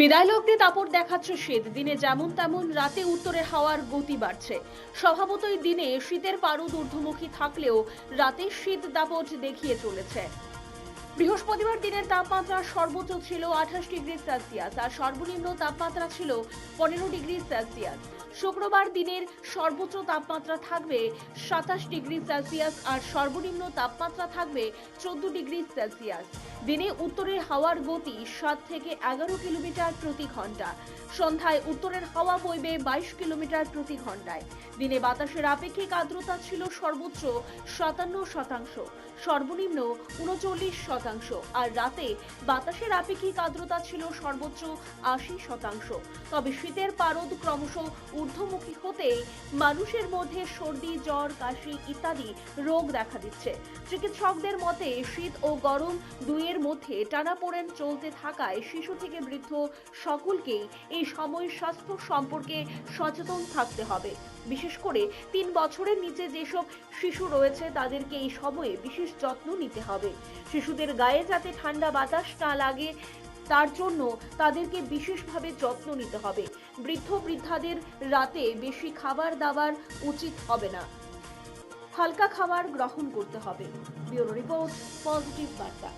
বিদায় লগ্নে দাপট দেখাচ্ছে শীত। দিনে যেমন তেমন রাতে উত্তরের হাওয়ার গতি বাড়ছে। স্বভাবতই দিনে শীতের পারদ ঊর্ধ্বমুখী থাকলেও রাতে শীত দাপট দেখিয়ে চলেছে। বৃহস্পতিবার দিনের তাপমাত্রা সর্বোচ্চ ছিল আঠাশ ডিগ্রি সেলসিয়াস আর সর্বনিম্ন তাপমাত্রা ছিল পনেরো ডিগ্রি সেলসিয়াস। শুক্রবার দিনের সর্বোচ্চ তাপমাত্রা থাকবে সাতাশ ডিগ্রি সেলসিয়াস আর সর্বনিম্ন তাপমাত্রা থাকবে চোদ্দ ডিগ্রি সেলসিয়াস। দিনে উত্তরের হাওয়ার গতি সাত থেকে এগারো কিলোমিটার প্রতি ঘণ্টা। সন্ধ্যায় উত্তরের হাওয়া বইবে বাইশ কিলোমিটার প্রতি ঘন্টায়। দিনে বাতাসের আপেক্ষিক আর্দ্রতা ছিল সর্বোচ্চ সাতান্ন শতাংশ, সর্বনিম্ন উনচল্লিশ শতাংশ আর রাতে বাতাসের আপেক্ষিক আর্দ্রতা ছিল সর্বোচ্চ আশি শতাংশ। তবে শীতের পারদ ক্রমশ ঊর্ধ্বমুখী হতেই মানুষের মধ্যে সর্দি, জ্বর, কাশি ইত্যাদি রোগ দেখা দিচ্ছে। চিকিৎসকদের মতে, শীত ও গরম দুইয়ের মধ্যে টানাপোড়েন চলতে থাকায় শিশু থেকে বৃদ্ধ সকলকেই এই সময় স্বাস্থ্য সম্পর্কে সচেতন থাকতে হবে। বিশেষ করে তিন বছরের নিচে যেসব শিশু রয়েছে, তাদেরকে এই সময়ে বিশেষ যত্ন নিতে হবে। শিশুদের গায়ে যাতে ঠান্ডা বাতাস না লাগে, তার জন্য তাদেরকে বিশেষভাবে যত্ন নিতে হবে। বৃদ্ধ বৃদ্ধাদের রাতে বেশি খাবার দাবার উচিত হবে না। হালকা খাবার গ্রহণ করতে হবে। ব্যুরো রিপোর্ট, পজিটিভ বার্তা।